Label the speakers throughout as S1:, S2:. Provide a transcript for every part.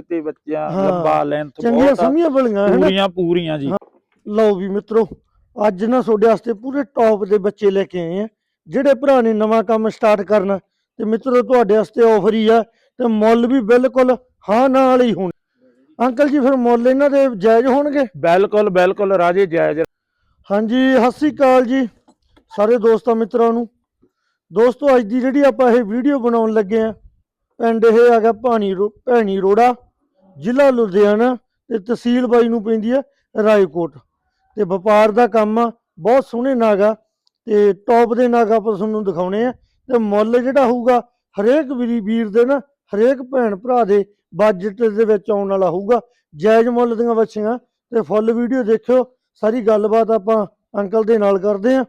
S1: ਤੇ ਬੱਚਿਆਂ
S2: ਹਾਂ,
S1: ਲੰਬਾ ਲੈਂਥ
S2: ਚੰਗੀਆਂ
S1: ਬਹੁਤ ਆ,
S2: ਸਮੀਆਂ ਬਲੀਆਂ ਹੈ ਨਾ?
S1: ਪੂਰੀਆਂ ਪੂਰੀਆਂ ਜੀ।
S2: ਲਓ ਵੀ ਮਿੱਤਰੋ ਅੱਜ ਨਾ ਤੁਹਾਡੇ ਵਾਸਤੇ ਪੂਰੇ ਟੌਪ ਦੇ ਬੱਚੇ ਲੈ ਕੇ ਆਏ ਆ। ਜਿਹੜੇ ਭਰਾ ਨੇ ਨਵਾਂ ਕੰਮ ਸਟਾਰਟ ਕਰਨਾ ਤੇ ਮਿੱਤਰੋ ਤੁਹਾਡੇ ਵਾਸਤੇ ਆਫਰ ਹੀ ਆ ਤੇ ਮੁੱਲ ਵੀ ਬਿਲਕੁਲ ਹਾਂ ਨਾਲ ਹੀ ਹੋਣ। ਅੰਕਲ ਜੀ ਫਿਰ ਮੁੱਲ ਇਹਨਾਂ ਦੇ ਜਾਇਜ਼ ਹੋਣਗੇ?
S1: ਬਿਲਕੁਲ ਬਿਲਕੁਲ ਰਾਜੇ ਜਾਇਜ਼।
S2: ਹਾਂਜੀ ਸਤਿ ਸ੍ਰੀ ਅਕਾਲ ਜੀ ਸਾਰੇ ਦੋਸਤਾਂ ਮਿੱਤਰਾਂ ਨੂੰ। ਦੋਸਤੋ ਅੱਜ ਦੀ ਜਿਹੜੀ ਆਪਾਂ ਇਹ ਵੀਡੀਓ ਬਣਾਉਣ ਲੱਗੇ ਆ ਪਿੰਡ ਇਹ ਹੈਗਾ ਭਾਣੀ ਰੋ- ਭੈਣੀ ਰੋੜਾ। ਜ਼ਿਲ੍ਹਾ ਲੁਧਿਆਣਾ ਤੇ ਤਹਿਸੀਲ ਬਾਈ ਨੂੰ ਪੈਂਦੀ ਹੈ ਰਾਏਕੋਟ। ਤੇ ਵਪਾਰ ਦਾ ਕੰਮ ਆ, ਬਹੁਤ ਸੋਹਣੇ ਨਾਗ ਆ ਤੇ ਟੌਪ ਦੇ ਨਾਗ ਆਪਾਂ ਤੁਹਾਨੂੰ ਦਿਖਾਉਣੇ ਆ। ਤੇ ਮੁੱਲ ਜਿਹੜਾ ਹੋਊਗਾ ਹਰੇਕ ਵੀਰੀ ਵੀਰ ਦੇ ਨਾ, ਹਰੇਕ ਭੈਣ ਭਰਾ ਦੇ ਬਜਟ ਦੇ ਵਿੱਚ ਆਉਣ ਵਾਲਾ ਹੋਊਗਾ। ਜਾਇਜ਼ ਮੁੱਲ ਦੀਆਂ ਬੱਚੀਆਂ ਤੇ ਫੁੱਲ ਵੀਡੀਓ ਦੇਖਿਓ, ਸਾਰੀ ਗੱਲਬਾਤ ਆਪਾਂ ਅੰਕਲ ਦੇ ਨਾਲ ਕਰਦੇ ਆ।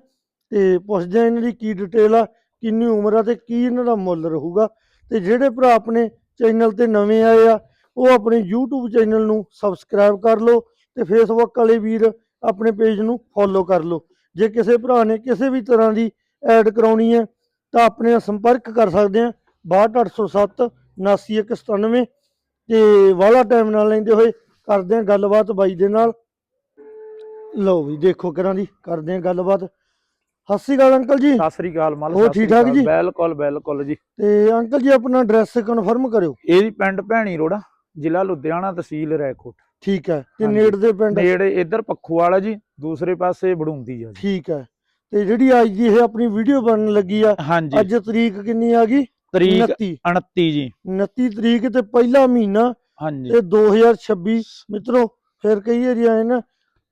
S2: ਤੇ ਪੁੱਛਦੇ ਆ ਇਹਨਾਂ ਦੀ ਕੀ ਡਿਟੇਲ ਆ, ਕਿੰਨੀ ਉਮਰ ਆ ਤੇ ਕੀ ਇਹਨਾਂ ਦਾ ਮੁੱਲ ਰਹੂਗਾ। ਤੇ ਜਿਹੜੇ ਭਰਾ ਆਪਣੇ ਚੈਨਲ ਤੇ ਨਵੇਂ ਆਏ ਆ ਉਹ ਆਪਣੇ YouTube ਚੈਨਲ ਨੂੰ ਸਬਸਕ੍ਰਾਈਬ ਕਰ ਲਓ ਤੇ Facebook ਵਾਲੇ ਵੀਰ ਆਪਣੇ ਪੇਜ ਨੂੰ ਫੋਲੋ ਕਰ ਲਓ। ਜੇ ਕਿਸੇ ਭਰਾ ਨੇ ਕਿਸੇ ਵੀ ਤਰ੍ਹਾਂ ਦੀ ਐਡ ਕਰਾਉਣੀ ਹੈ ਤਾਂ ਆਪਣੇ ਨਾਲ ਸੰਪਰਕ ਕਰ ਸਕਦੇ ਆ 62807 79197 ਤੇ ਵਾਲਾ ਟਾਈਮ ਨਾਲ ਲੈਂਦੇ ਹੋਏ ਕਰਦੇ ਆ ਗੱਲਬਾਤ ਬਾਈ ਦੇ ਨਾਲ। ਲਓ ਵੀ ਦੇਖੋ ਕਰਾਂ ਦੀ ਕਰਦੇ ਆ ਗੱਲਬਾਤ। ਸਤਿ ਸ਼੍ਰੀ ਅਕਾਲ ਅੰਕਲ ਜੀ।
S1: ਸਤਿ ਸ੍ਰੀ ਅਕਾਲ ਮਾਲ ਸ੍ਰੀ
S2: ਠੀਕ ਠਾਕ ਜੀ?
S1: ਬਿਲਕੁਲ ਬਿਲਕੁਲ ਜੀ।
S2: ਤੇ ਅੰਕਲ ਜੀ ਆਪਣਾ ਐਡਰੈਸ ਕਨਫਰਮ ਕਰਿਓ।
S1: ਇਹ ਜੀ ਪਿੰਡ ਭੈਣੀ ਰੋੜਾ। ਜ਼ਿਲ੍ਹਾ ਲੁਧਿਆਣਾ ਤਹਿਸੀਲ ਰੈਕੋਟ।
S2: ਠੀਕ ਹੈ। ਤੇ
S1: ਹਾਂਜੀ।
S2: ਨੇੜ ਦੇ ਪਿੰਡ?
S1: ਨੇੜੇ ਇੱਧਰ ਪੱਖੂਵਾਲਾ ਜੀ ਦੂਸਰੇ ਪਾਸੇ ਬੜੂੰਦੀ ਆ ਜੀ।
S2: ਠੀਕ ਹੈ। ਤੇ ਜਿਹੜੀ ਅੱਜ ਦੀ ਇਹ ਆਪਣੀ ਵੀਡੀਓ ਬਣਨ ਲੱਗੀ ਆ
S1: ਹਾਂਜੀ।
S2: ਅੱਜ ਤਰੀਕ ਕਿੰਨੀ ਆ ਗਈ?
S1: ਤਰੀਕ
S2: 29
S1: 29 ਜੀ।
S2: 29 ਤਰੀਕ ਤੇ ਪਹਿਲਾ ਮਹੀਨਾ
S1: ਹਾਂਜੀ।
S2: ਤੇ 2026 ਮਿੱਤਰੋ ਫਿਰ ਕਈ ਏਰੀਆ ਹੈ ਨਾ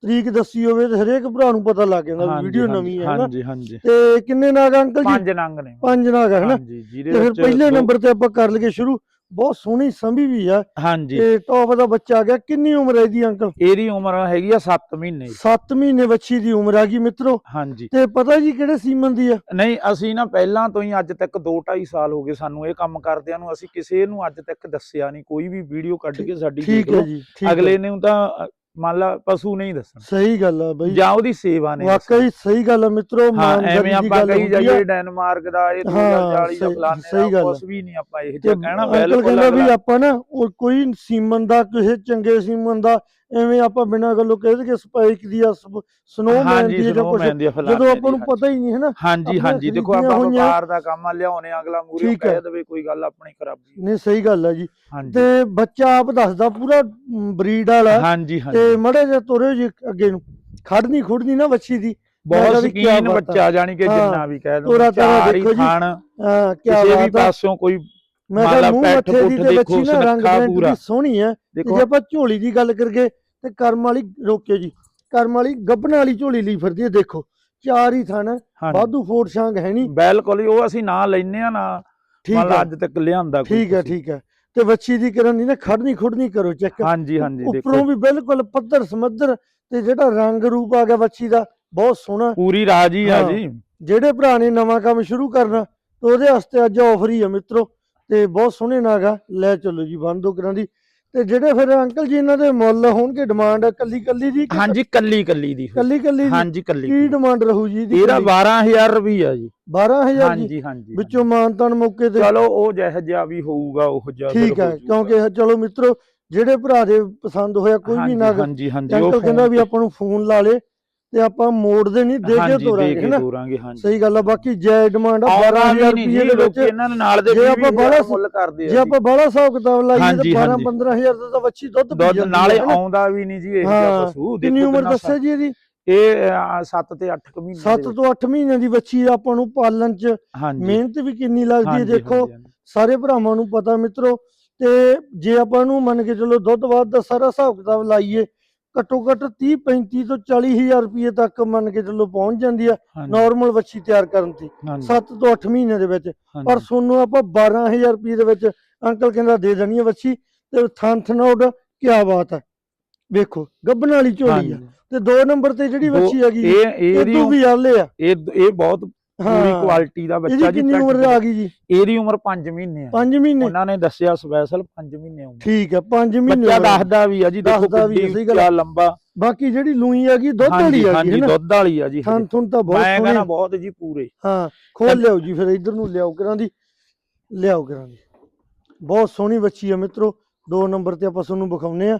S2: ਤਰੀਕ ਦੱਸੀ ਹੋਵੇ ਤੇ ਹਰੇਕ ਭਰਾ ਨੂੰ ਪਤਾ ਲੱਗ ਜਾਂਦਾ
S1: ਹਾਂਜੀ,
S2: ਵੀਡੀਓ
S1: ਹਾਂਜੀ,
S2: ਨਵੀਂ ਹੈ ਨਾ।
S1: ਹਾਂਜੀ ਹਾਂਜੀ।
S2: ਤੇ ਕਿੰਨੇ ਨਾਗ ਅੰਕਲ ਜੀ?
S1: ਪੰਜ ਨੰਗ ਨੇ।
S2: ਪੰਜ ਨਾਗ ਹੈ ਨਾ?
S1: ਹਾਂਜੀ ਜਿਹਦੇ
S2: ਤੇ ਫਿਰ
S1: ਵਿੱਚ
S2: ਪਹਿਲੇ
S1: ਦੋ-
S2: ਨੰਬਰ ਤੇ ਆਪਾਂ ਕਰ ਲਈਏ ਸ਼ੁਰੂ। ਬਹੁਤ ਸੋਹਣੀ ਸੰਭੀ ਵੀ ਆ।
S1: ਹਾਂਜੀ।
S2: ਤੇ ਟੌਪ ਦਾ ਬੱਚਾ ਆ ਗਿਆ। ਕਿੰਨੀ ਉਮਰ ਹੈ ਇਹਦੀ ਅੰਕਲ?
S1: ਇਹਦੀ ਉਮਰ ਹੈਗੀ ਆ 7 ਮਹੀਨੇ
S2: 7 ਮਹੀਨੇ ਬੱਚੀ ਦੀ ਉਮਰ ਆ ਗਈ ਮਿੱਤਰੋ।
S1: ਹਾਂਜੀ।
S2: ਤੇ ਪਤਾ ਜੀ ਕਿਹੜੇ ਸੀਮਨ ਦੀ ਆ?
S1: ਨਹੀਂ ਅਸੀਂ ਨਾ ਪਹਿਲਾਂ ਤੋਂ ਹੀ ਅੱਜ ਤੱਕ 2 2.5 ਸਾਲ ਹੋ ਗਏ ਸਾਨੂੰ ਇਹ ਕੰਮ ਕਰਦਿਆਂ ਨੂੰ। ਅਸੀਂ ਕਿਸੇ ਨੂੰ ਅੱਜ ਤੱਕ ਦੱਸਿਆ ਨਹੀਂ। ਕੋਈ ਵੀ ਵੀਡੀਓ ਕੱਢ ਕੇ ਸਾਡੀ
S2: ਠੀਕ ਹੈ ਜੀ।
S1: ਅਗਲੇ ਨੂੰ ਤਾਂ ਮੰਨ ਲਾ ਪਸ਼ੂ ਨਹੀਂ ਦੱਸਣਾ।
S2: ਸਹੀ ਗੱਲ ਆ ਬਈ।
S1: ਜਾਂ ਉਹਦੀ ਸੇਵਾ ਨਹੀਂ
S2: ਵਾਕਈ ਸਹੀ ਗੱਲ ਆ ਮਿੱਤਰੋ
S1: ਐਵੇਂ
S2: ਦੀ
S1: ਆਪਾਂ
S2: ਗੱਲ
S1: ਕਹੀ। ਜਾਈਏ ਡੈਨਮਾਰਕ ਦਾ ਇਹ
S2: ਹਾਂ,
S1: 2040 ਦਾ ਫਲਾਣੇ ਦਾ ਕੁਝ ਵੀ ਨਹੀਂ ਆਪਾਂ ਇਹ ਜਿਹਾ ਕਹਿਣਾ ਬਿਲਕੁਲ
S2: ਕਹਿੰਦਾ ਵੀ ਆਪਾਂ ਨਾ ਕੋਈ ਸੀਮਨ ਦਾ ਕਿਸੇ ਚੰਗੇ ਸੀਮਨ ਦਾ ਐਵੇਂ ਆਪਾਂ ਬਿਨਾਂ ਗੱਲੋਂ ਕਹਿ ਦਈਏ ਸਪਾਈਕ ਦੀ ਆ ਸਨੋਮੈਨ ਦੀ ਜਾਂ ਕੁਝ ਜਦੋਂ ਆਪਾਂ ਨੂੰ ਪਤਾ ਹੀ ਨਹੀਂ ਹੈ ਨਾ
S1: ਹਾਂਜੀ ਹਾਂਜੀ ਦੇਖੋ ਆਪਾਂ ਵਪਾਰ ਦਾ ਕੰਮ ਆ ਲਿਆਉਣੇ ਅਗਲਾ ਮੂਰੇ। ਕਹਿ ਦੇਵੇ ਕੋਈ ਗੱਲ ਆਪਣੀ ਖਰਾਬੀ
S2: ਨਹੀਂ। ਸਹੀ ਗੱਲ ਆ ਜੀ। ਤੇ ਬੱਚਾ ਆਪ ਦੱਸਦਾ ਪੂਰਾ ਬਰੀਡ ਵਾਲਾ।
S1: ਹਾਂਜੀ
S2: ਤੇ ਮੜੇ ਜੇ ਤੁਰੇ ਜੀ ਅੱਗੇ ਨੂੰ। ਖੜਨੀ ਖੁੜਨੀ ਨਾ ਬੱਚੀ ਦੀ।
S1: ਬਹੁਤ ਸ਼ਕੀਨ। ਬੱਚਾ ਜਾਣੀ ਕਿ ਜਿੰਨਾ ਵੀ ਕਹਿ ਦੋ ਚਾਰ ਹੀ
S2: ਦੇਖੋ ਜੀ,
S1: ਥਾਣ
S2: ਹਾਂ ਕੀ
S1: ਕਿਸੇ ਵੀ ਪਾਸਿਓਂ ਕੋਈ
S2: ਮੈਂ ਕਿਹਾ ਮੂੰਹ ਮੱਥੇ ਦੀ ਤੇ ਬੱਚੀ ਨਾ ਰੰਗ
S1: ਪੂਰਾ।
S2: ਸੋਹਣੀ ਹੈ ਜੇ ਆਪਾਂ ਝੋਲੀ ਦੀ ਗੱਲ ਕਰੀਏ ਤੇ ਕਰਮ ਵਾਲੀ ਰੋਕਿਓ ਜੀ ਕਰਮ ਵਾਲੀ ਗੱਬਣ ਵਾਲੀ ਝੋਲੀ ਲਈ ਫਿਰਦੀ ਹੈ ਦੇਖੋ ਚਾਰ ਹੀ ਥਣ ਵਾਧੂ ਫੋਟ ਛਾਂਗ ਹੈ ਨਹੀਂ।
S1: ਬਿਲਕੁਲ ਉਹ ਅਸੀਂ ਨਾ ਲੈਨੇ ਆ ਨਾ ਮੰਨ ਅੱਜ ਤੱਕ ਲਿਆਂਦਾ ਕੋਈ
S2: ਠੀਕ ਹੈ। ਠੀਕ ਹੈ ਤੇ ਬੱਚੀ ਦੀ ਕਰਨ ਦੀ ਨਾ ਖੜਨੀ ਖੁੜਨੀ ਕਰੋ ਚੈੱਕ।
S1: ਹਾਂਜੀ ਹਾਂਜੀ
S2: ਉੱਪਰੋਂ
S1: ਦੇਖੋ।
S2: ਵੀ ਬਿਲਕੁਲ ਪੱਧਰ ਸਮੱਧਰ ਤੇ ਜਿਹੜਾ ਰੰਗ ਰੂਪ ਆ ਗਿਆ ਬੱਚੀ ਦਾ ਬਹੁਤ ਸੋਹਣਾ।
S1: ਪੂਰੀ ਰਾਜੀ ਆ। ਜੀ।
S2: ਜਿਹੜੇ ਭਰਾ ਨੇ ਨਵਾਂ ਕੰਮ ਸ਼ੁਰੂ ਕਰਨਾ ਤੇ ਉਹਦੇ ਵਾਸਤੇ ਅੱਜ ਆਫਰ ਹੀ ਆ ਮਿੱਤਰੋ। ਤੇ ਬਹੁਤ ਸੋਹਣੇ ਨਾਗਾ ਲੈ ਚੱਲੋ ਜੀ ਬੰਦੋ ਕਰਾਂ ਦੀ। ਤੇ ਜਿਹੜੇ ਫਿਰ ਅੰਕਲ ਜੀ ਇਹਨਾਂ ਦੇ ਮੁੱਲ ਹੋਣਗੇ ਡਿਮਾਂਡ ਕੱਲੀ ਕੱਲੀ ਦੀ ਕਿ
S1: ਹਾਂਜੀ ਕੱਲੀ ਕੱਲੀ ਦੀ।
S2: ਕੱਲੀ ਕੱਲੀ ਦੀ?
S1: ਹਾਂਜੀ ਕੱਲੀ
S2: ਕੀ ਡਿਮਾਂਡ ਰਹੂ ਜੀ ਇਹਦੀ
S1: ਇਹਦਾ
S2: ਕੱਲੀ?
S1: 12000 ਰੁਪਈਆ ਜੀ।
S2: 12000 ਜੀ?
S1: ਹਾਂਜੀ ਹਾਂਜੀ
S2: ਵਿੱਚੋਂ ਮਾਨਤਾਨ ਮੌਕੇ ਤੇ?
S1: ਚਲੋ ਉਹ ਜਿਹੋ ਜਿਹਾ ਵੀ ਹੋਊਗਾ ਉਹ ਜਿਹਾ ਫਿਰ
S2: ਠੀਕ ਹੈ। ਕਿਉਂਕਿ ਚਲੋ ਮਿੱਤਰੋ ਜਿਹੜੇ ਭਰਾ ਦੇ ਪਸੰਦ ਹੋਇਆ ਕੋਈ ਵੀ
S1: ਹਾਂਜੀ,
S2: ਨਗ
S1: ਹਾਂਜੀ ਹਾਂਜੀ ਉਹ
S2: ਅੰਕਲ ਕਹਿੰਦਾ ਵੀ ਆਪਾਂ ਨੂੰ ਫੋਨ ਲਾ ਲੇ। ਤੇ ਆਪਾਂ ਮੋੜਦੇ ਨਹੀਂ ਦੇ ਕੇ ਤੋਰਾਂਗੇ
S1: ਹਾਂਜੀ
S2: ਸਹੀ ਗੱਲ ਆ ਬਾਕੀ ਜੈ ਡਿਮਾਂਡ ਆ
S1: ਆਉਣਾ
S2: 12000
S1: ਵੀ ਨਹੀਂ
S2: ਰੁਪਏ ਦੇ ਵਿੱਚ
S1: ਇਹਨਾਂ ਨਾਲ ਦੇ
S2: ਜੇ ਆਪਾਂ
S1: ਹਜ਼ਾਰ ਮੁੱਲ ਕਰਦੇ ਆ
S2: ਜੇ ਆਪਾਂ ਬਾਹਲਾ ਹਿਸਾਬ ਕਿਤਾਬ ਲਾਈਏ ਤਾਂ 12
S1: ਹਾਂਜੀ।
S2: 15000 ਦਾ ਤਾਂ ਵੱਛੀ ਦੁੱਧ ਪੀ ਜਾਂਦੀ
S1: ਨਾਲੇ
S2: ਨਾ।
S1: ਆਉਂਦਾ ਵੀ ਨਹੀਂ ਜੀ ਇਹ ਪਸ਼ੂ
S2: ਕਿੰਨੀ ਉਮਰ ਦੱਸਿਆ ਜੀ ਇਹਦੀ
S1: ਇਹ 7 ਤੇ 8 ਕੁ ਮਹੀਨੇ
S2: 7 ਤੋਂ 8 ਮਹੀਨਿਆਂ ਦੀ ਬੱਚੀ ਆਪਾਂ ਨੂੰ ਪਾਲਣ ਚ ਮਿਹਨਤ ਵੀ ਕਿੰਨੀ ਲੱਗਦੀ ਹੈ ਦੇਖੋ। ਸਾਰੇ ਭਰਾਵਾਂ ਨੂੰ ਪਤਾ ਮਿੱਤਰੋ ਤੇ ਜੇ ਆਪਾਂ ਨੂੰ ਮੰਨ ਕੇ ਚਲੋ ਦੁੱਧ ਬਾਅਦ ਦਾ ਸਾਰਾ ਹਿਸਾਬ ਕਿਤਾਬ ਲਾਈਏ ਘੱਟੋ ਘੱਟ 30 35 ਤੋਂ 40000 ਰੁਪਏ ਤੱਕ ਮੰਨ ਕੇ ਚਲੋ ਪਹੁੰਚ ਜਾਂਦੀ ਆ ਨਾਰਮਲ ਬੱਚੀ ਤਿਆਰ ਕਰਨ ਤੇ।
S1: ਹਾਂਜੀ,
S2: 7 ਤੋਂ 8 ਮਹੀਨਿਆਂ ਦੇ ਵਿੱਚ। ਪਰ ਸੋਨੂੰ ਆਪਾਂ 12000 ਰੁਪਏ ਦੇ ਵਿੱਚ ਅੰਕਲ ਕਹਿੰਦਾ ਦੇ ਦੇਣੀ ਹੈ ਬੱਚੀ ਤੇ ਥਣ ਥਣੋਡ ਕੀ ਬਾਤ ਹੈ ਵੇਖੋ ਗੱਬਣ ਵਾਲੀ ਝੋਲੀ ਆ। ਤੇ ਦੋ ਨੰਬਰ ਤੇ ਜਿਹੜੀ ਬੱਚੀ ਹੈਗੀ
S1: ਇਹ
S2: ਤੋਂ ਵੀ ਆਲੇ ਆ।
S1: ਇਹ ਇਹ ਬਹੁਤ ਪੂਰੀ
S2: ਹਾਂ।
S1: ਕੁਆਲਿਟੀ ਦਾ ਬੱਚਾ ਜੀ
S2: ਕਿੰਨੀ ਉਮਰ ਆ ਗਈ ਜੀ?
S1: ਇਹਦੀ ਉਮਰ 5 ਮਹੀਨੇ ਆ।
S2: 5 ਮਹੀਨੇ?
S1: ਉਹਨਾਂ ਨੇ ਦੱਸਿਆ ਸਪੈਸ਼ਲ 5 ਮਹੀਨੇ ਉਮਰ।
S2: ਠੀਕ ਹੈ 5 ਮਹੀਨੇ
S1: ਬੱਚਾ
S2: ਆ।
S1: ਦੱਸਦਾ ਵੀ ਆ ਜੀ ਦੇਖੋ
S2: ਆ, ਗੱਲ
S1: ਉੱਚਾ ਲੰਬਾ।
S2: ਬਾਕੀ ਜਿਹੜੀ ਲੂਈ ਹੈਗੀ ਦੁੱਧ ਵਾਲੀ
S1: ਹਾਂਜੀ
S2: ਹੈਗੀ
S1: ਹਾਂਜੀ
S2: ਹੈ
S1: ਦੁੱਧ ਵਾਲੀ ਆ ਜੀ ਹਜੇ।
S2: ਥੁਣ ਤਾਂ ਬਹੁਤ
S1: ਮੈਂ ਕਹਿੰਦਾ
S2: ਸੋਹਣੇ।
S1: ਬਹੁਤ ਜੀ ਪੂਰੇ।
S2: ਹਾਂ ਖੋਲ ਲਿਆਓ ਜੀ ਫਿਰ ਇਧਰ ਨੂੰ ਲਿਆਓ ਕਰਾਂ ਦੀ। ਲਿਆਓ ਕਰਾਂ ਦੀ। ਬਹੁਤ ਸੋਹਣੀ ਬੱਚੀ ਆ ਮਿੱਤਰੋ। ਦੋ ਨੰਬਰ ਤੇ ਆਪਾਂ ਤੁਹਾਨੂੰ ਵਿਖਾਉਨੇ ਆ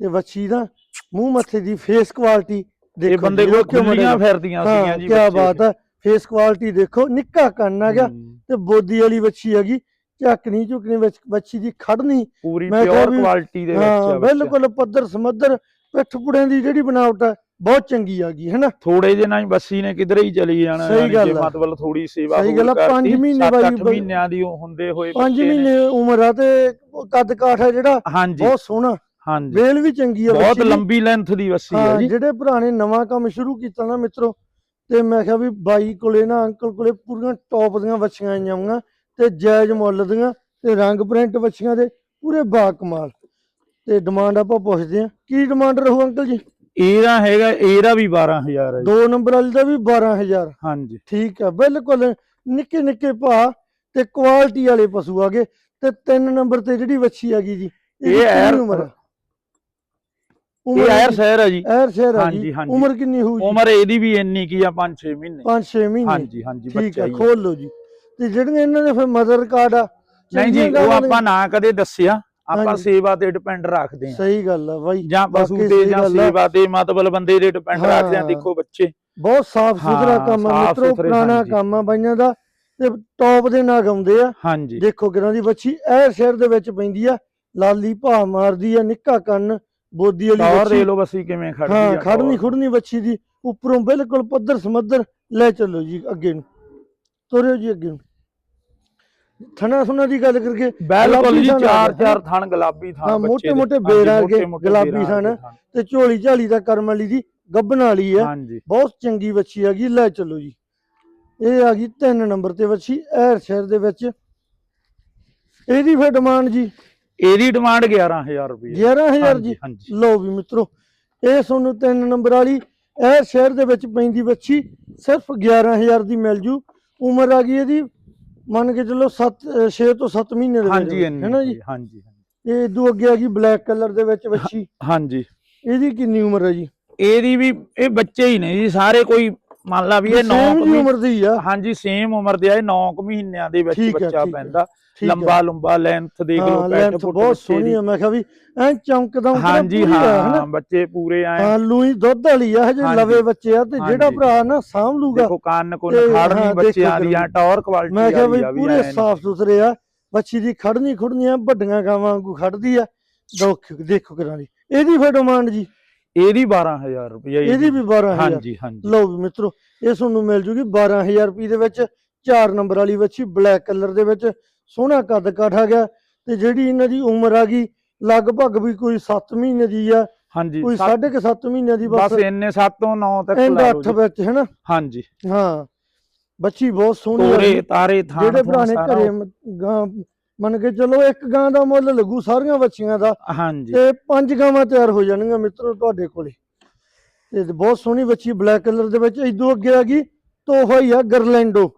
S2: ਤੇ ਵੱਛੀ ਦਾ ਮੂੰਹ ਮੱਥੇ ਦੀ ਫੇਸ ਕੁਆਲਿਟੀ
S1: ਇਹ
S2: ਦੇਖੋ
S1: ਬੰਦੇ
S2: ਜੀ,
S1: ਕੋਲ ਖੁੱਲੀਆਂ। ਫਿਰਦੀਆਂ ਸੀਗੀਆਂ
S2: ਹਾਂ
S1: ਜੀ
S2: ਕੀ ਬਾਤ ਹੈ ਫੇਸ ਕੁਆਲਿਟੀ ਦੇਖੋ ਨਿੱਕਾ ਕੰਨ ਆ ਗਿਆ
S1: ਹੂੰ,
S2: ਤੇ ਬੋਦੀ ਵਾਲੀ ਵੱਛੀ ਹੈਗੀ ਝੱਕਣੀ ਝੁਕਣੀ ਵਿੱਚ ਵੱਛੀ ਦੀ ਖੜਨੀ
S1: ਪੂਰੀ ਪਿਓਰ ਕੁਆਲਿਟੀ ਦੇ ਵਿੱਚ
S2: ਹਾਂ
S1: ਆ।
S2: ਬਿਲਕੁਲ ਪੱਧਰ ਸਮੱਧਰ ਪਿੱਠ ਪੁੜਿਆਂ ਦੀ ਜਿਹੜੀ ਬਣਾਵਟ ਹੈ ਬਹੁਤ ਚੰਗੀ ਹੈਗੀ ਹੈ ਨਾ
S1: ਥੋੜੇ ਜਿਹੇ ਨਾਲ ਹੀ ਬੱਸੀ ਨੇ ਕਿਧਰੇ ਹੀ ਚਲੀ ਜਾਣਾ
S2: ਆ।
S1: ਮਤਲਬ ਥੋੜੀ ਸੇਵਾ
S2: ਸਹੀ ਗੱਲ ਆ, ਪੰਜ
S1: ਕਰਤੀ,
S2: ਮਹੀਨੇ
S1: ਸੱਤ
S2: ਬਾਈ
S1: ਅੱਠ
S2: ਬ-
S1: ਮਹੀਨਿਆਂ ਦੀ ਹੁੰਦੇ ਹੋਏ
S2: 5
S1: ਬੱਚੇ ਨੇ।
S2: ਮਹੀਨੇ ਉਮਰ ਆ ਤੇ ਕੱਦ ਕਾਠ ਹੈ ਜਿਹੜਾ ਬਹੁਤ ਸੋਹਣਾ
S1: ਹਾਂਜੀ
S2: ਵੇਲ ਵੀ ਚੰਗੀ ਆ
S1: ਬਹੁਤ। ਲੰਬੀ ਲੈਂਥ ਦੀ ਬੱਸੀ ਹੈ
S2: ਹਾਂ
S1: ਜੀ
S2: ਜਿਹੜੇ ਭਰਾ ਨੇ ਨਵਾਂ ਕੰਮ ਸ਼ੁਰੂ ਕੀਤਾ ਨਾ ਮਿੱਤਰੋ ਤੇ ਮੈਂ ਕਿਹਾ ਵੀ ਬਾਈ ਕੋਲੇ ਨਾ ਅੰਕਲ ਕੋਲੇ ਪੂਰੀਆਂ ਟੌਪ ਦੀਆਂ ਵੱਛੀਆਂ ਆਈਆਂ ਹੋਈਆਂ ਤੇ ਜਾਇਜ਼ ਮੁੱਲ ਦੀਆਂ ਤੇ ਰੰਗ ਪ੍ਰਿੰਟ ਵੱਛੀਆਂ ਦੇ ਪੂਰੇ ਬਾ ਕਮਾਲ ਤੇ ਡਿਮਾਂਡ ਆਪਾਂ ਪੁੱਛਦੇ ਆ ਕੀ ਡਿਮਾਂਡ ਰਹੂ ਅੰਕਲ ਜੀ?
S1: ਇਹਦਾ ਹੈਗਾ ਇਹਦਾ ਵੀ 12000 ਹੈ
S2: ਦੋ ਨੰਬਰ ਵਾਲੀ ਦਾ ਵੀ 12000
S1: ਹਾਂਜੀ।
S2: ਠੀਕ ਆ ਬਿਲਕੁਲ ਨਿੱਕੇ ਨਿੱਕੇ ਭਾ ਤੇ ਕੁਆਲਿਟੀ ਵਾਲੇ ਪਸ਼ੂ ਆਗੇ ਤੇ ਤਿੰਨ ਨੰਬਰ ਤੇ ਜਿਹੜੀ ਵੱਛੀ ਹੈਗੀ ਜੀ ਇਹਦੀ
S1: ਇਹ
S2: ਕਿੰਨੀ
S1: ਐਰ-
S2: ਉਮਰ ਆ?
S1: ਇਹ
S2: ਇਹਦੀ-
S1: ਸ਼ਹਿਰ ਹੈ ਜੀ।
S2: ਐਰ ਸ਼ਹਿਰ ਆ
S1: ਹਾਂਜੀ,
S2: ਜੀ।
S1: ਹਾਂਜੀ।
S2: ਉਮਰ ਕਿੰਨੀ ਹੋਊ ਜੀ?
S1: ਉਮਰ ਇਹਦੀ ਵੀ ਇੰਨੀ ਕੀ ਆ 5-6 ਮਹੀਨੇ।
S2: 5-6 ਮਹੀਨੇ।
S1: ਹਾਂਜੀ ਹਾਂਜੀ
S2: ਠੀਕ
S1: ਬੱਚਾ
S2: ਹੈ
S1: ਹੀ ਹੈ।
S2: ਖੋਲ ਲਓ ਜੀ। ਤੇ ਜਿਹੜੀਆਂ ਇਹਨਾਂ ਦੇ ਫਿਰ ਮਦਰ ਕਾਰਡ ਆ
S1: ਨਹੀਂ ਜੀ
S2: ਚੰਗੀਆਂ
S1: ਉਹ ਆਪਾਂ ਨਾ ਕਦੇ ਦੱਸਿਆ। ਆਪਾਂ
S2: ਹਾਂਜੀ।
S1: ਸੇਵਾ ਤੇ ਡਿਪੈਂਡ ਰੱਖਦੇ ਹਾਂ
S2: ਸਹੀ ਗੱਲ ਆ ਬਾਈ।
S1: ਜਾਂ ਪਸ਼ੂ
S2: ਬਾਕੀ
S1: ਤੇ
S2: ਸਹੀ
S1: ਜਾਂ
S2: ਗੱਲ ਆ।
S1: ਸੇਵਾ ਤੇ ਮਤਲਬ ਬੰਦੇ ਦੇ ਡਿਪੈਂਡ ਰੱਖਦੇ ਆ
S2: ਹਾਂ।
S1: ਦੇਖੋ ਬੱਚੇ।
S2: ਬਹੁਤ ਸਾਫ਼ ਸੁਥਰਾ
S1: ਹਾਂ,
S2: ਕੰਮ ਆ
S1: ਸਾਫ਼
S2: ਮਿੱਤਰੋ
S1: ਸੁਥਰੇ,
S2: ਪੁਰਾਣਾ
S1: ਹਾਂਜੀ।
S2: ਕੰਮ ਆ ਬਾਈਆਂ ਦਾ। ਤੇ ਟੌਪ ਦੇ ਨਾਲ ਗਾਉਂਦੇ ਆ।
S1: ਹਾਂਜੀ।
S2: ਦੇਖੋ ਕਿਰਾਂ ਦੀ ਬੱਚੀ ਐ ਸ਼ਹਿਰ ਦੇ ਵਿੱਚ ਪੈਂਦੀ ਆ। ਲਾਲੀ ਭਾ ਮਾਰਦੀ ਆ ਨਿੱਕਾ ਕੰਨ। ਬੋਦੀ ਵਾਲੀ
S1: ਟੌਰ
S2: ਬੱਚੀ
S1: ਦੇ ਲੋ ਬੱਸੀ ਕਿਵੇਂ ਖੜਦੀ
S2: ਹਾਂ
S1: ਆ
S2: ਖੜਨੀ
S1: ਟੌਰ।
S2: ਖੁੜਨੀ ਬੱਚੀ ਦੀ। ਉੱਪਰੋਂ ਬਿਲਕੁਲ ਪੱਧਰ ਸਮੱਧਰ ਲੈ ਚੱਲੋ ਜੀ ਅੱਗੇ ਨੂੰ। ਤੁਰਿਓ ਜੀ ਅੱਗੇ ਨੂੰ। ਥਣਾ ਸੁਣਾ ਦੀ ਗੱਲ ਕਰਕੇ
S1: ਬਿਲਕੁਲ ਜੀ ਚਾਰ ਚਾਰ ਥਣ ਗੁਲਾਬੀ ਥਣ
S2: ਹਾਂ,
S1: ਬੱਚੇ
S2: ਮੋਟੇ-
S1: ਦੇ।
S2: ਮੋਟੇ
S1: ਹਾਂਜੀ,
S2: ਬੇਰਾਂ
S1: ਮੋਟੇ
S2: ਗੁਲਾਬੀ ਥਣ। ਤੇ ਝੋਲੀ ਝਾਲੀ ਦਾ ਕਰਮ ਵਾਲੀ ਦੀ ਗੱਬਣ ਵਾਲੀ ਆ। ਬਹੁਤ ਚੰਗੀ ਬੱਚੀ ਹੈਗੀ ਲੈ ਚੱਲੋ ਜੀ। ਇਹ ਆ ਗਈ ਤਿੰਨ ਨੰਬਰ ਤੇ ਬੱਚੀ ਐਰ ਸ਼ਹਿਰ ਦੇ ਵਿੱਚ। ਇਹਦੀ ਫਿਰ ਡਿਮਾਂਡ ਜੀ
S1: ਇਹਦੀ ਡਿਮਾਂਡ 11000 ਰੁਪਏ
S2: 11000 ਜੀ?
S1: ਹਾਂਜੀ।
S2: ਲਓ ਵੀ ਮਿੱਤਰੋ ਇਹ ਤੁਹਾਨੂੰ ਤਿੰਨ ਨੰਬਰ ਵਾਲੀ ਐਰ ਸ਼ਹਿਰ ਦੇ ਵਿੱਚ ਪੈਂਦੀ ਬੱਚੀ ਸਿਰਫ 11000 ਦੀ ਮਿਲ ਜੂ। ਉਮਰ ਆ ਗਈ ਇਹਦੀ ਮੰਨ ਕੇ ਚੱਲੋ 7 6 ਤੋਂ 7 ਮਹੀਨੇ ਦੇ
S1: ਹਾਂਜੀ
S2: ਵਿੱਚ
S1: ਇੰਨੀ
S2: ਹੈ ਨਾ ਜੀ?
S1: ਹਾਂਜੀ
S2: ਇਹ ਇਦੋਂ ਅੱਗੇ ਆ ਗਈ ਬਲੈਕ ਕਲਰ ਦੇ ਵਿੱਚ ਬੱਚੀ
S1: ਹਾਂਜੀ।
S2: ਇਹਦੀ ਕਿੰਨੀ ਉਮਰ ਹੈ ਜੀ?
S1: ਇਹਦੀ ਵੀ ਇਹ ਬੱਚੇ ਹੀ ਨੇ ਜੀ ਸਾਰੇ ਕੋਈ ਮੰਨ ਲਾ ਵੀ ਇਹ 9
S2: Same ਜੀ ਉਮਰ ਦੀ ਆ
S1: ਹਾਂਜੀ ਸੇਮ ਉਮਰ ਦੇ ਆ ਇਹ 9 ਮਹੀਨਿਆਂ ਦੇ ਵਿੱਚ ਬੱਚਾ। ਪੈਂਦਾ
S2: ਆ।
S1: ਲੰਬਾ ਲੰਬਾ ਲੈਂਥ ਦੇਖ ਲਓ ਪੈਟ ਪੁੱਟ
S2: ਬਹੁਤ ਸੋਹਣੀ ਆ ਮੈਂ ਕਿਹਾ ਵੀ ਐ ਚਮਕਦਾ
S1: ਹਾਂਜੀ
S2: ਆ,
S1: ਹਾਂ ਬੱਚੇ ਪੂਰੇ ਆਏ
S2: ਹਾਂ ਲੂਈ ਦੁੱਧ ਵਾਲੀ ਆ ਹਜੇ। ਲਵੇ ਬੱਚੇ ਆ ਤੇ ਜਿਹੜਾ। ਭਰਾ ਨਾ ਸਾਂਭ ਲੂਗਾ
S1: ਦੇਖੋ ਕੰਨ ਨਹੀਂ
S2: ਹਾਂ,
S1: ਬੱਚਿਆਂ ਦੀਆਂ ਟੌਰ ਕੁਆਲਿਟੀ
S2: ਮੈਂ ਕਿਹਾ ਵੀ
S1: ਆ
S2: ਪੂਰੇ। ਸਾਫ਼ ਸੁਥਰੇ ਆ ਬੱਚੀ ਦੀ ਖੜਨੀ ਖੁੜਨੀਆਂ ਵੱਡੀਆਂ ਗਾਵਾਂ ਵਾਂਗੂ ਖੜਦੀ ਆ ਦੁੱਖ ਦੇਖੋ ਕਰਾਂ ਦੀ ਇਹਦੀ ਫਿਰ ਡਿਮਾਂਡ ਜੀ
S1: ਇਹਦੀ 12000 ਰੁਪਏ
S2: ਇਹਦੀ। ਵੀ 12000
S1: ਹਾਂਜੀ ਹਾਂਜੀ।
S2: ਲਓ ਵੀ ਮਿੱਤਰੋ ਇਹ ਤੁਹਾਨੂੰ ਮਿਲ ਜੂਗੀ 12000 ਰੁਪਏ ਦੇ ਵਿੱਚ 4 ਨੰਬਰ ਵਾਲੀ ਬੱਚੀ ਬਲੈਕ ਕਲਰ ਦੇ ਵਿੱਚ ਸੋਹਣਾ ਕੱਦ ਕਾਠ ਆ ਗਿਆ ਤੇ ਜਿਹੜੀ ਇਹਨਾਂ ਦੀ ਉਮਰ ਆ ਗਈ ਲਗਭਗ ਵੀ ਕੋਈ 7 ਮਹੀਨੇ ਦੀ ਆ
S1: ਹਾਂਜੀ
S2: ਕੋਈ
S1: ਸੱਤ-
S2: 7.5 7 ਮਹੀਨਿਆਂ ਦੀ
S1: ਬਸ ਇੰਨੇ 7 ਤੋਂ 9 ਤੱਕ ਲਾ ਲਓ
S2: 8
S1: ਜੀ।
S2: ਵਿੱਚ ਹੈ ਨਾ
S1: ਹਾਂਜੀ।
S2: ਹਾਂ। ਬੱਚੀ ਬਹੁਤ ਸੋਹਣੀ
S1: ਤੋਰੇ ਤਾਰੇ ਥਾਂ
S2: ਜਿਹੜੇ
S1: ਸਾਰਾ
S2: ਘਰੇ ਮੰਨ ਕੇ ਚਲੋ ਇੱਕ ਗਾਂ ਦਾ ਮੁੱਲ ਲੱਗੂ ਸਾਰੀਆਂ ਬੱਚੀਆਂ ਦਾ
S1: ਹਾਂਜੀ।
S2: ਤੇ ਪੰਜ ਗਾਵਾਂ ਤਿਆਰ ਹੋ ਜਾਣਗੀਆਂ ਮਿੱਤਰੋ ਤੁਹਾਡੇ ਕੋਲੇ। ਤੇ ਬਹੁਤ ਸੋਹਣੀ ਬੱਚੀ ਬਲੈਕ ਕਲਰ ਦੇ ਵਿੱਚ ਇਦੋਂ ਅੱਗੇ ਆ ਗਈ ਤੋਹਫਾ ਹੀ ਆ ਗਰਲੈਂਡੋ।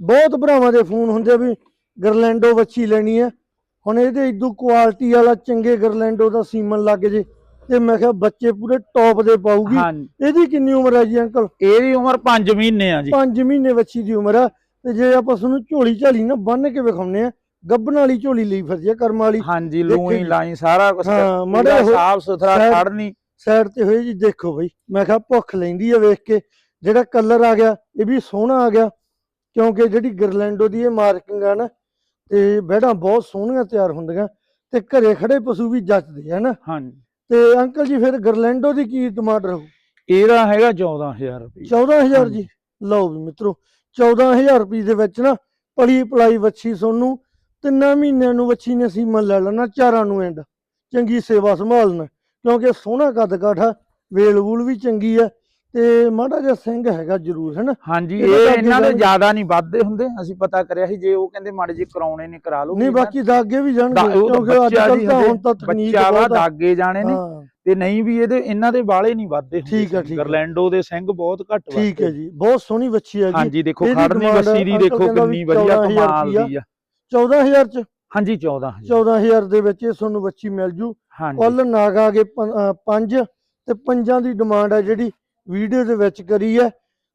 S2: ਬਹੁਤ ਭਰਾਵਾਂ ਦੇ ਫੋਨ ਹੁੰਦੇ ਆ ਵੀ ਗਰਲੈਂਡੋ ਬੱਚੀ ਲੈਣੀ ਆ। ਹੁਣ ਇਹਦੇ ਇਦੋਂ ਕੁਆਲਿਟੀ ਵਾਲਾ ਚੰਗੇ ਗਰਲੈਂਡੋ ਦਾ ਸੀਮਨ ਲੱਗ ਜੇ ਤੇ ਮੈਂ ਕਿਹਾ ਬੱਚੇ ਪੂਰੇ ਟੌਪ ਦੇ
S1: ਹਾਂਜੀ।
S2: ਇਹਦੀ ਕਿੰਨੀ ਉਮਰ ਹੈ ਜੀ ਅੰਕਲ?
S1: ਇਹਦੀ ਉਮਰ 5 ਮਹੀਨੇ ਆ ਜੀ।
S2: 5 ਮਹੀਨੇ ਬੱਚੀ ਦੀ ਉਮਰ ਆ ਤੇ ਜੇ ਆਪਾਂ ਤੁਹਾਨੂੰ ਝੋਲੀ ਝਾਲੀ ਨਾ ਬੰਨ ਕੇ ਵਿਖਾਉਨੇ ਆ ਗੱਬਣ ਵਾਲੀ ਝੋਲੀ ਲਈ ਫਿਰਦੀ ਆ ਕਰਮ ਵਾਲੀ।
S1: ਹਾਂਜੀ ਲੂਈ। ਲਾਈ ਸਾਰਾ ਕੁਝ
S2: ਹਾਂ, ਮਾੜਾ
S1: ਸਾਫ਼ ਸੁਥਰਾ ਖੜਨੀ
S2: ਸਾਈਡ ਤੇ ਹੋਈ ਜੀ ਦੇਖੋ ਬਈ ਮੈਂ ਕਿਹਾ ਭੁੱਖ ਲੈਂਦੀ ਆ ਵੇਖ ਕੇ ਜਿਹੜਾ ਕਲਰ ਆ ਗਿਆ ਇਹ ਵੀ ਸੋਹਣਾ ਆ ਗਿਆ ਕਿਉਂਕਿ ਜਿਹੜੀ ਗਰਲੈਂਡੋ ਦੀ ਇਹ ਮਾਰਕਿੰਗ ਆ ਨਾ ਤੇ ਬੈੜਾਂ ਬਹੁਤ ਸੋਹਣੀਆਂ ਤਿਆਰ ਹੁੰਦੀਆਂ ਤੇ ਘਰੇ ਖੜੇ ਪਸ਼ੂ ਵੀ ਜੱਚਦੇ ਆ ਨਾ।
S1: ਹਾਂਜੀ।
S2: ਤੇ ਅੰਕਲ ਜੀ ਫਿਰ ਗਰਲੈਂਡੋ ਦੀ ਕੀ ਡਿਮਾਂਡ ਰਹੂ?
S1: ਇਹਦਾ ਹੈਗਾ 14000 ਰੁਪਏ।
S2: 14000 ਜੀ? ਲਓ ਵੀ ਮਿੱਤਰੋ 14000 ਰੁਪਏ ਦੇ ਵਿੱਚ ਨਾ ਪਲੀ ਪਲਾਈ ਵੱਛੀ ਸੋਨੂੰ ਤਿੰਨਾਂ ਮਹੀਨਿਆਂ ਨੂੰ ਵੱਛੀ ਨੇ ਸੀਮਨ ਲੈ ਲੈਣਾ ਚਾਰਾਂ ਨੂੰ ਐਂਡ ਚੰਗੀ ਸੇਵਾ ਸੰਭਾਲਣਾ ਕਿਉਂਕਿ ਸੋਹਣਾ ਕੱਦ ਕਾਠਾ ਵੇਲ ਵੂਲ ਵੀ ਚੰਗੀ ਆ ਤੇ ਮਾੜਾ ਜਿਹਾ ਸਿੰਘ ਹੈਗਾ ਜ਼ਰੂਰ ਹੈਨਾ
S1: ਹਾਂਜੀ ਇਹ ਇਹਨਾਂ ਦੇ। ਜ਼ਿਆਦਾ ਨਹੀਂ ਵੱਧਦੇ ਹੁੰਦੇ ਅਸੀਂ ਪਤਾ ਕਰਿਆ ਸੀ ਜੇ ਉਹ ਕਹਿੰਦੇ ਮਾੜੇ ਜੇ ਕਰਾਉਣੇ ਨੇ ਕਰਾ ਲਓ
S2: ਨਹੀਂ ਬਾਕੀ ਦਾ ਅੱਗੇ ਵੀ ਜਾਣਗੇ ਕਿਉਂਕਿ ਅੱਜ
S1: ਬੱਚਾ
S2: ਕੱਲ ਤਾਂ ਹੁਣ ਤਾਂ ਤਕਨੀਕ
S1: ਬੱਚਾ
S2: ਬਹੁਤ
S1: ਦਾਗੇ ਜਾਣੇ ਨੇ
S2: ਹਾਂ
S1: ਤੇ ਨਹੀਂ ਵੀ ਇਹਦੇ ਇਹਨਾਂ ਦੇ ਬਾਲੇ ਨਹੀਂ ਵੱਧਦੇ
S2: ਠੀਕ
S1: ਸਿੰਘ।
S2: ਠੀਕ।
S1: ਗਰਲੈਂਡੋ ਦੇ ਸਿੰਘ ਬਹੁਤ ਘੱਟ
S2: ਠੀਕ ਹੈ
S1: ਵੱਧਦੇ।
S2: ਜੀ ਬਹੁਤ ਸੋਹਣੀ ਵੱਛੀ ਹੈਗੀ
S1: ਹਾਂਜੀ ਦੇਖੋ ਖੜਨੀ ਬੱਸੀ ਦੀ ਦੇਖੋ ਕਿੰਨੀ ਵਧੀਆ
S2: 14,000
S1: ਕਮਾਲ। ਦੀ ਆ
S2: 14000 ਚ?
S1: ਹਾਂਜੀ 14
S2: 14000 ਦੇ ਵਿੱਚ ਇਹ ਤੁਹਾਨੂੰ ਵੱਛੀ ਮਿਲ ਜੂ।
S1: ਹਾਂਜੀ।
S2: ਕੁੱਲ ਨਾਗ ਆ ਗਏ ਪੰ- ਅਹ ਪੰਜ ਤੇ ਪੰਜਾਂ ਦੀ ਡਿਮਾਂਡ ਹੈ ਜਿਹੜੀ ਵੀਡੀਓ ਦੇ ਵਿੱਚ ਕਰੀ ਹੈ।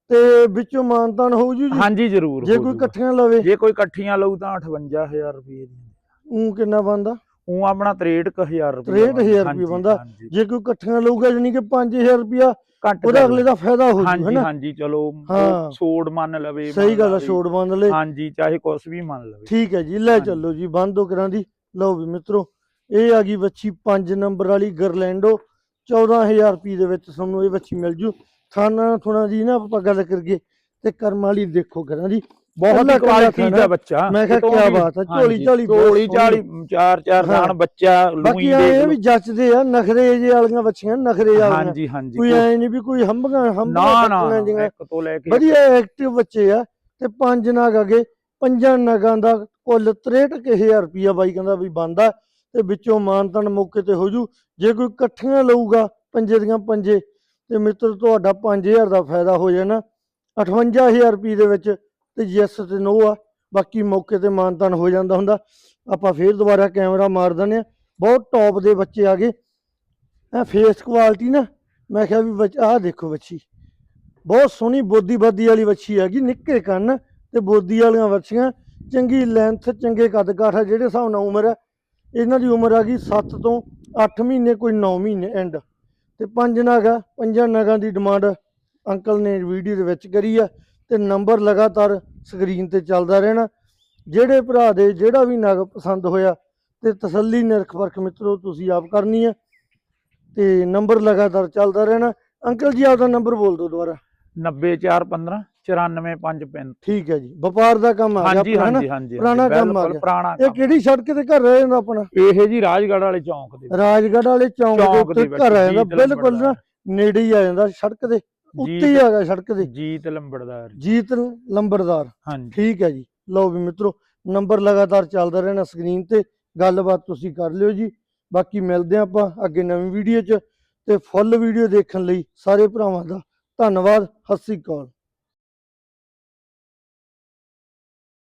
S2: ਤੇ ਵਿੱਚੋਂ ਮਾਨਤਾਨ ਹੋਊ ਜੀ
S1: ਹਾਂਜੀ ਜ਼ਰੂਰ
S2: ਜੇ ਕੋਈ। ਇਕੱਠੀਆਂ ਲਵੇ?
S1: ਜੇ ਕੋਈ ਇਕੱਠੀਆਂ ਲਊ ਤਾਂ 58000 ਰੁਪਏ ਦੀ
S2: ਉਹ ਕਿੰਨਾ ਬੰਦਾ
S1: ਉਹ ਆਪਣਾ 63000 ਰੁਪਏ
S2: 63,000 ਰੁਪਏ ਬੰਦਾ। ਜੇ ਕੋਈ ਇਕੱਠੀਆਂ ਲਊਗਾ ਜਾਨੀ ਕਿ 5000 ਰੁਪਿਆ
S1: ਘੱਟ
S2: ਉਹਦਾ ਅਗਲੇ ਦਾ ਫਾਇਦਾ ਹੋ ਜੂ
S1: ਹਾਂਜੀ
S2: ਹੈਨਾ?
S1: ਹਾਂਜੀ ਚਲੋ
S2: ਹਾਂ।
S1: ਛੋੜ ਮੰਨ ਲਵੇ
S2: ਸਹੀ ਗੱਲ ਆ ਛੋੜ ਬੰਦ ਲੈ
S1: ਹਾਂਜੀ ਚਾਹੇ ਕੁਛ ਵੀ ਮੰਨ ਲਵੇ।
S2: ਠੀਕ ਹੈ ਜੀ ਲੈ
S1: ਹਾਂਜੀ।
S2: ਚੱਲੋ ਜੀ ਬੰਦ ਹੋ ਕਰਾਂ ਦੀ। ਲਓ ਵੀ ਮਿੱਤਰੋ ਇਹ ਆ ਗਈ ਬੱਚੀ 5 ਨੰਬਰ ਵਾਲੀ ਗਰਲੈਂਡੋ। 14000 ਰੁਪਏ ਦੇ ਵਿੱਚ ਤੁਹਾਨੂੰ ਇਹ ਬੱਚੀ ਮਿਲ ਜੂ। ਥਾਣਾ ਥੁਣਾ ਦੀ ਨਾ ਆਪਾਂ ਗੱਲ ਕਰੀਏ ਤੇ ਕਰਮ ਵਾਲੀ ਦੇਖੋ ਕਰਾਂ ਦੀ।
S1: ਬਹੁਤ ਹੀ ਕੁਆਲਿਟੀ। ਦਾ ਬੱਚਾ
S2: ਮੈਂ ਕਿਹਾ
S1: ਵੀ-
S2: ਬਾਤ ਆ, ਝੋਲੀ ਝਾਲੀ
S1: ਝੋਲੀ। ਝਾਲੀ ਚਾਰ ਚਾਰ
S2: ਹਾਂ।
S1: ਦਾਣ ਬੱਚਾ ਲੂਈ ਦੇਖ
S2: ਇਹ ਵੀ। ਜੱਚਦੇ ਆ ਨਖਰੇ ਜੇ ਵਾਲੀਆਂ ਬੱਚੀਆਂ ਨਖਰੇ ਵਾਲੀਆਂ
S1: ਹਾਂਜੀ ਹਾਂਜੀ
S2: ਕੋਈ ਐ ਨਹੀਂ ਵੀ ਕੋਈ ਹੰਬਗਾ ਹੰਬਗਾ
S1: ਨਾ ਨਾ, ਇੱਕ ਤੋਂ ਲੈ ਕੇ
S2: ਵਧੀਆ ਐਕਟਿਵ ਬੱਚੇ ਆ ਤੇ ਪੰਜ ਨਗ ਅਗੇ ਪੰਜਾਂ ਨਗਾਂ ਦਾ ਕੁੱਲ 63000 ਰੁਪਿਆ ਬਾਈ ਕਹਿੰਦਾ ਵੀ ਬੰਦਾ ਤੇ ਵਿੱਚੋਂ ਮਾਨਤਨ ਮੌਕੇ ਤੇ ਹੋ ਜੂ ਜੇ ਕੋਈ ਇਕੱਠੀਆਂ ਲਊਗਾ ਪੰਜੇ ਦੀਆਂ ਪੰਜੇ ਤੇ ਮਿੱਤਰ ਤੁਹਾਡਾ 5000 ਦਾ ਫਾਇਦਾ ਹੋ ਜਾਣਾ 58000 ਰੁਪਏ ਦੇ ਵਿੱਚ ਤੇ ਯੈਸ ਤੇ ਨੋ ਆ, ਬਾਕੀ ਮੌਕੇ ਤੇ ਮਾਨਤਨ ਹੋ ਜਾਂਦਾ ਹੁੰਦਾ, ਆਪਾਂ ਫੇਰ ਦੁਬਾਰਾ ਕੈਮਰਾ ਮਾਰ ਦਿੰਦੇ ਆ ਬਹੁਤ ਟੌਪ ਦੇ ਬੱਚੇ ਆ ਗਏ। ਇਹ ਫੇਸ ਕੁਆਲਿਟੀ ਨਾ, ਮੈਂ ਕਿਹਾ ਵੀ ਬੱਚ, ਆਹ ਦੇਖੋ ਬੱਚੀ। ਬਹੁਤ ਸੋਹਣੀ ਬੋਦੀ ਬਾਦੀ ਵਾਲੀ ਵੱਛੀ ਹੈਗੀ, ਨਿੱਕੇ ਕੰਨ ਤੇ ਬੋਦੀ ਵਾਲੀਆਂ ਵੱਛੀਆਂ ਚੰਗੀ ਲੈਂਥ ਚੰਗੇ ਕੱਦ ਕਾਠਾ ਜਿਹੜੇ ਹਿਸਾਬ ਨਾਲ ਉਮਰ ਹੈ ਇਹਨਾਂ ਦੀ ਉਮਰ ਆ ਗਈ 7 ਤੋਂ 8 ਮਹੀਨੇ, ਕੋਈ 9 ਮਹੀਨੇ ਐਂਡ ਤੇ ਪੰਜ ਨਗ ਆ ਪੰਜਾਂ ਨਗਾਂ ਦੀ ਡਿਮਾਂਡ ਅੰਕਲ ਨੇ ਵੀਡੀਓ ਦੇ ਵਿੱਚ ਕਰੀ ਆ। ਤੇ ਨੰਬਰ ਲਗਾਤਾਰ ਸਕਰੀਨ ਤੇ ਚੱਲਦਾ ਰਹਿਣਾ। ਜਿਹੜੇ ਭਰਾ ਦੇ ਜਿਹੜਾ ਵੀ ਨਗ ਪਸੰਦ ਹੋਇਆ ਤੇ ਤਸੱਲੀ ਨਿਰਖ ਪਰਖ ਮਿੱਤਰੋ ਤੁਸੀਂ ਆਪ ਕਰਨੀ ਹੈ ਤੇ ਨੰਬਰ ਲਗਾਤਾਰ ਚੱਲਦਾ ਰਹਿਣਾ। ਅੰਕਲ ਜੀ ਆਪਦਾ ਨੰਬਰ ਬੋਲ ਦਿਓ ਦੁਬਾਰਾ।
S1: 90415 94535
S2: ਠੀਕ ਹੈ ਜੀ। ਵਪਾਰ ਦਾ ਕੰਮ ਆ ਗਿਆ
S1: ਹਾਂਜੀ
S2: ਆਪਣਾ,
S1: ਹਾਂਜੀ ਹਾਂਜੀ
S2: ਪੁਰਾਣਾ ਕੰਮ ਆ ਗਿਆ। ਇਹ ਕਿਹੜੀ ਸੜਕ ਤੇ ਘਰ ਰਹਿ ਜਾਂਦਾ ਆਪਣਾ?
S1: ਇਹ ਜੀ ਰਾਜਗੜ੍ਹ ਵਾਲੇ ਚੌਂਕ ਦੇ।
S2: ਰਾਜਗੜ੍ਹ ਵਾਲੇ ਚੌਂਕ ਦੇ ਉੱਤੇ ਘਰ ਆ ਜਾਂਦਾ। ਬਿਲਕੁਲ ਨਾ। ਨੇੜੇ ਹੀ ਆ ਜਾਂਦਾ ਸੜਕ ਦੇ। ਉੱਤੇ ਆ ਗਿਆ ਸੜਕ ਦੇ
S1: ਜੀਤ ਲੰਬੜਦਾਰ।
S2: ਜੀਤ ਲੰਬੜਦਾਰ।
S1: ਹਾਂਜੀ।
S2: ਠੀਕ ਹੈ ਜੀ। ਲਓ ਵੀ ਮਿੱਤਰੋ ਨੰਬਰ ਲਗਾਤਾਰ ਚੱਲਦਾ ਰਹਿਣਾ ਸਕਰੀਨ ਤੇ। ਗੱਲਬਾਤ ਤੁਸੀਂ ਕਰ ਲਿਓ ਜੀ। ਬਾਕੀ ਮਿਲਦੇ ਆਪਾਂ ਅੱਗੇ ਨਵੀਂ ਵੀਡੀਓ 'ਚ ਤੇ ਫੁੱਲ ਵੀਡੀਓ ਦੇਖਣ ਲਈ ਸਾਰੇ ਭਰਾਵਾਂ ਦਾ ਧੰਨਵਾਦ। ਸ੍ਰੀ ਅਕਾਲ।